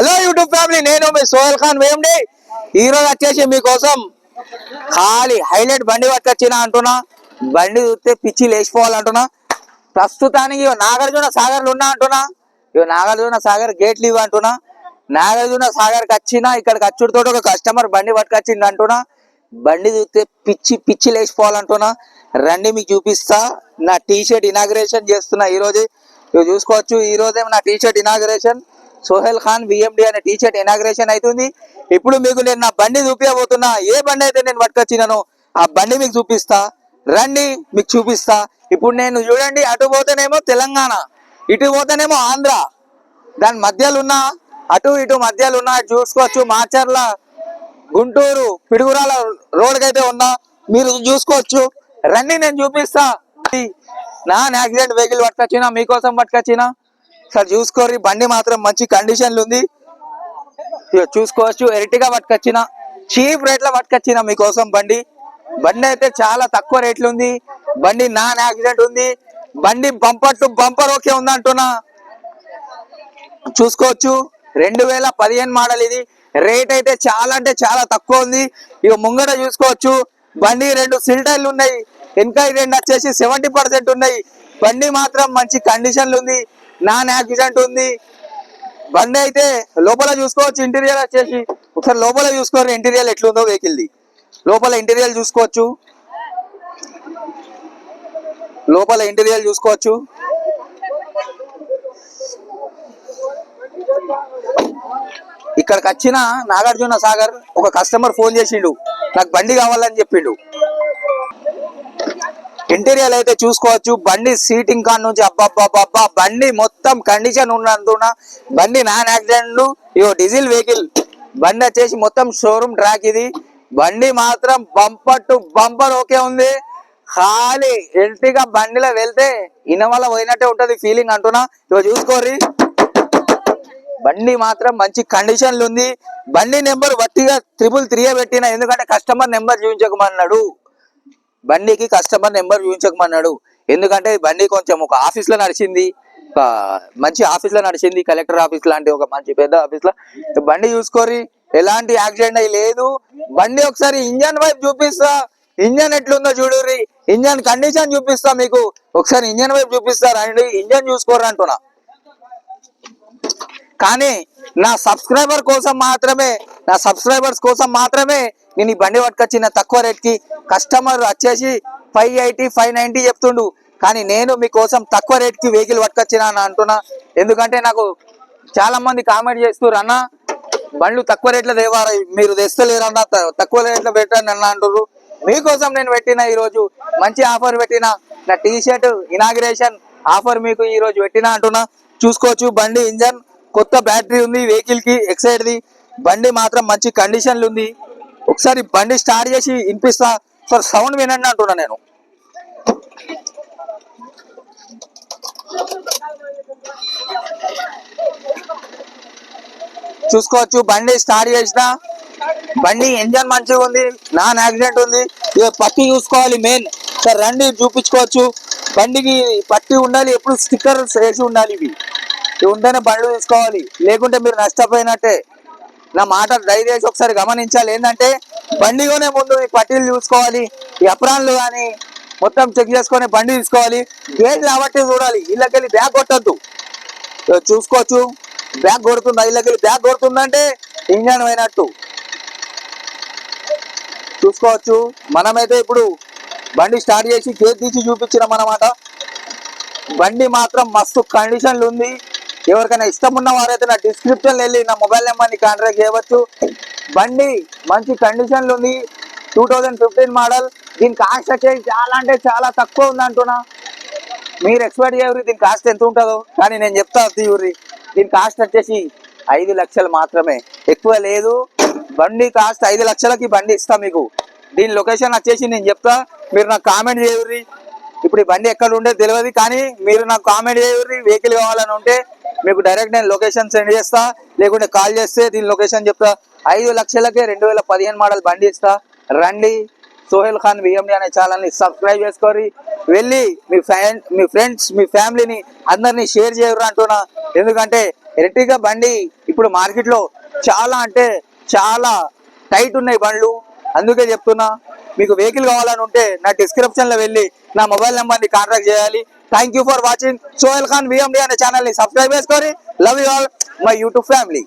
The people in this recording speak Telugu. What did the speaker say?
హలో యూట్యూబ్ ఫ్యామిలీ నేను మీ సోహెల్ ఖాన్ వేయండి. ఈ రోజు వచ్చేసి మీకోసం ఖాళీ హైలైట్ బండి పట్టుకొచ్చిన అంటున్నా. బండి చూస్తే పిచ్చి లేచిపోవాలంటున్నా. ప్రస్తుతానికి నాగార్జున సాగర్లు ఉన్నా అంటున్నా. ఇవి నాగార్జున సాగర్ గేట్లు ఇవి అంటున్నా. నాగార్జున సాగర్కి వచ్చినా ఇక్కడికి వచ్చుడితో ఒక కస్టమర్ బండి పట్టుకొచ్చింది అంటున్నా. బండి చూస్తే పిచ్చి పిచ్చి లేచిపోవాలంటున్నా. రండి మీకు చూపిస్తా. నా టీ షర్ట్ ఇనాగ్రేషన్ చేస్తున్నా ఈ ఇవి చూసుకోవచ్చు ఈ రోజే నా T shirt inauguration Sohel Khan VMD అనే టీ షర్ట్ ఇనాగ్రేషన్ అవుతుంది ఇప్పుడు మీకు నేను నా బండి చూపించబోతున్నా ఏ బండి అయితే నేను పట్టుకొచ్చినాను ఆ బండి మీకు చూపిస్తా. రండి మీకు చూపిస్తా. ఇప్పుడు నేను చూడండి అటు పోతేనేమో తెలంగాణ ఇటు పోతేనేమో ఆంధ్ర. దాని మధ్యలో ఉన్న అటు ఇటు మధ్యలో ఉన్న చూసుకోవచ్చు. మాచర్ల గుంటూరు పిడుగురాల రోడ్కి అయితే ఉన్నా మీరు చూసుకోవచ్చు. రండి నేను చూపిస్తా. నా యాక్సిడెంట్ వెహికల్ పట్టుకొచ్చినా మీకోసం పట్టుకొచ్చినా. సార్ చూసుకోర్రి బండి మాత్రం మంచి కండిషన్లు ఉంది. చూసుకోవచ్చు ఎరిటిగా పట్టుకొచ్చిన చీప్ రేట్లో పట్టుకొచ్చిన మీకోసం బండి. బండి అయితే చాలా తక్కువ రేట్లు ఉంది. బండి నాన్ యాక్సిడెంట్ ఉంది. బండి బంపర్ టు బంపర్ ఓకే ఉంది అంటున్నా. చూసుకోవచ్చు రెండు వేల పదిహేను మోడల్ ఇది. రేట్ అయితే చాలా అంటే చాలా తక్కువ ఉంది. ఇక ముంగట చూసుకోవచ్చు బండి రెండు సిల్టర్లు ఉన్నాయి. ఇంకా రెండు వచ్చేసి సెవెంటీ పర్సెంట్ ఉన్నాయి. బండి మాత్రం మంచి కండిషన్లు ఉంది. నాన్ యాక్సిడెంట్ ఉంది. బండి అయితే లోపల చూసుకోవచ్చు ఇంటీరియర్ వచ్చేసి. ఒకసారి లోపల చూసుకోరు ఇంటీరియర్ ఎట్లుందో వెహికల్ది లోపల ఇంటీరియర్ చూసుకోవచ్చు. లోపల ఇంటీరియర్ చూసుకోవచ్చు. ఇక్కడికి వచ్చిన నాగార్జున సాగర్ ఒక కస్టమర్ ఫోన్ చేసిండు. నాకు బండి కావాలని చెప్పిండు. ఇంటీరియర్ అయితే చూసుకోవచ్చు. బండి సీటింగ్ కాన్ నుంచి అబ్బాబ్బాబ్బా బండి మొత్తం కండిషన్ ఉన్నందున బండి నాన్ యాక్సిడెంట్ ఇగో డీజిల్ వెహికల్ బండి వచ్చేసి మొత్తం షోరూమ్ ట్రాక్ ఇది. బండి మాత్రం బంపర్ టు బంపర్ ఓకే ఉంది. ఖాళీ ఎల్టీగా బండిలో వెళ్తే ఇనవల పోయినట్టే ఉంటది ఫీలింగ్ అంటున్నా. ఇవో చూసుకోర్రి. బండి మాత్రం మంచి కండిషన్లు ఉంది. బండి నెంబర్ వట్టిగా త్రిపుల్ త్రీయే పెట్టిన ఎందుకంటే కస్టమర్ నెంబర్ చూపించకమన్నాడు. బండికి కస్టమర్ నెంబర్ చూపించకమన్నాడు. ఎందుకంటే బండి కొంచెం ఒక ఆఫీస్లో నడిచింది మంచి ఆఫీస్లో నడిచింది. కలెక్టర్ ఆఫీస్ లాంటి ఒక మంచి పెద్ద ఆఫీస్లో బండి చూసుకోరి ఎలాంటి యాక్సిడెంట్ అయి లేదు. బండి ఒకసారి ఇంజన్ వైపు చూపిస్తా. ఇంజన్ ఎట్లుందో చూడుర్రి. ఇంజన్ కండిషన్ చూపిస్తా మీకు. ఒకసారి ఇంజన్ వైపు చూపిస్తా రండి. ఇంజన్ చూసుకోరు అంటున్నా. కానీ నా సబ్స్క్రైబర్ కోసం మాత్రమే నా సబ్స్క్రైబర్స్ కోసం మాత్రమే నేను ఈ బండి పట్టుకొచ్చిన తక్కువ రేట్కి కస్టమర్ వచ్చేసి ఫైవ్ ఎయిటీ ఫైవ్ నైంటీ చెప్తుండు. కానీ నేను మీకోసం తక్కువ రేట్కి వెహికల్ పట్టుకొచ్చిన అని అంటున్నా. ఎందుకంటే నాకు చాలా మంది కామెంట్ చేస్తారు అన్న బండ్లు తక్కువ రేట్లో తేవారు మీరు తెస్తలేరన్న తక్కువ రేట్లో పెట్టండి అన్న అంటారు మీకోసం నేను పెట్టిన ఈరోజు మంచి ఆఫర్ పెట్టిన నా టీ షర్ట్ ఇనాగ్రేషన్ ఆఫర్ మీకు ఈరోజు పెట్టిన అంటున్నా. చూసుకోవచ్చు బండి ఇంజన్ కొత్త బ్యాటరీ ఉంది వెహికల్కి ఎక్సైడ్ ది. బండి మాత్రం మంచి కండిషన్లు ఉంది. ఒకసారి బండి స్టార్ట్ చేసి వినిపిస్తా. సార్ సౌండ్ వినండి అంటున్నా నేను. చూసుకోవచ్చు బండి స్టార్ట్ చేసిన. బండి ఇంజన్ మంచిగా ఉంది నాన్ యాక్సిడెంట్ ఉంది. ఇక పట్టి చూసుకోవాలి మెయిన్ సార్ రండి చూపించుకోవచ్చు. బండికి పట్టి ఉండాలి ఎప్పుడు స్టిక్కర్ వేసి ఉండాలి ఇవి. ఉంటేనే బండ్లు తీసుకోవాలి. లేకుంటే మీరు నష్టపోయినట్టే. నా మాట దయచేసి ఒకసారి గమనించాలి. ఏంటంటే బండి ముందు ఈ పట్టీలు చూసుకోవాలి. ఈ అప్రాన్లు కానీ మొత్తం చెక్ చేసుకొని బండి తీసుకోవాలి. గేజ్ రాబట్టి చూడాలి. ఇళ్ళకెళ్ళి బ్యాగ్ కొట్టద్దు. చూసుకోవచ్చు. బ్యాగ్ కొడుతుందా? ఇళ్ళకెళ్ళి బ్యాగ్ కొడుతుందంటే ఇంజన్ అయినట్టు చూసుకోవచ్చు. మనమైతే ఇప్పుడు బండి స్టార్ట్ చేసి గేర్ తీసి చూపించినాం అన్నమాట బండి మాత్రం మస్తు కండిషన్లు ఉంది ఎవరికైనా ఇష్టం ఉన్న వారైతే నా డిస్క్రిప్షన్ వెళ్ళి నా మొబైల్ నెంబర్ని కాంటాక్ట్ చేయవచ్చు. బండి మంచి కండిషన్లు ఉంది. టూ థౌజండ్ ఫిఫ్టీన్ మోడల్ దీని కాస్ట్ వచ్చేసి చాలా అంటే చాలా తక్కువ ఉంది అంటున్నా. మీరు ఎక్స్పెక్ట్ చేయరు దీని కాస్ట్ ఎంత ఉంటుందో. కానీ నేను చెప్తా తీవ్రి దీని కాస్ట్ వచ్చేసి ఐదు లక్షలు మాత్రమే. ఎక్కువ లేదు. బండి కాస్ట్ ఐదు లక్షలకి బండి ఇస్తా మీకు. దీని లొకేషన్ వచ్చేసి నేను చెప్తా. మీరు నాకు కామెంట్ చేయర్రి. ఇప్పుడు ఈ బండి ఎక్కడ ఉండే తెలియదు కానీ మీరు నాకు కామెంట్ చేయర్రి వెహికల్ కావాలని ఉంటే మీకు డైరెక్ట్ నేను లొకేషన్ సెండ్ చేస్తా లేకుంటే కాల్ చేస్తే దీని లొకేషన్ చెప్తా. ఐదు లక్షలకే రెండు వేల పదిహేను మోడల్ బండి ఇస్తా. రండి సోహెల్ ఖాన్ విఎండి అనే ఛానల్ని సబ్స్క్రైబ్ చేసుకోరి వెళ్ళి మీ ఫ్యాన్ మీ ఫ్రెండ్స్ మీ ఫ్యామిలీని అందరినీ షేర్ చేయరు అంటున్నా. ఎందుకంటే ఎర్టిగా బండి ఇప్పుడు మార్కెట్లో చాలా అంటే చాలా టైట్ ఉన్నాయి బండ్లు. అందుకే చెప్తున్నా. మీకు వెహికల్ కావాలని ఉంటే నా డిస్క్రిప్షన్లో వెళ్ళి నా మొబైల్ నెంబర్ని కాంటాక్ట్ చేయాలి. Thank you for watching Sohel Khan VMD అనే ఛానల్ని సబ్స్క్రైబ్ చేసుకొని love you all my YouTube family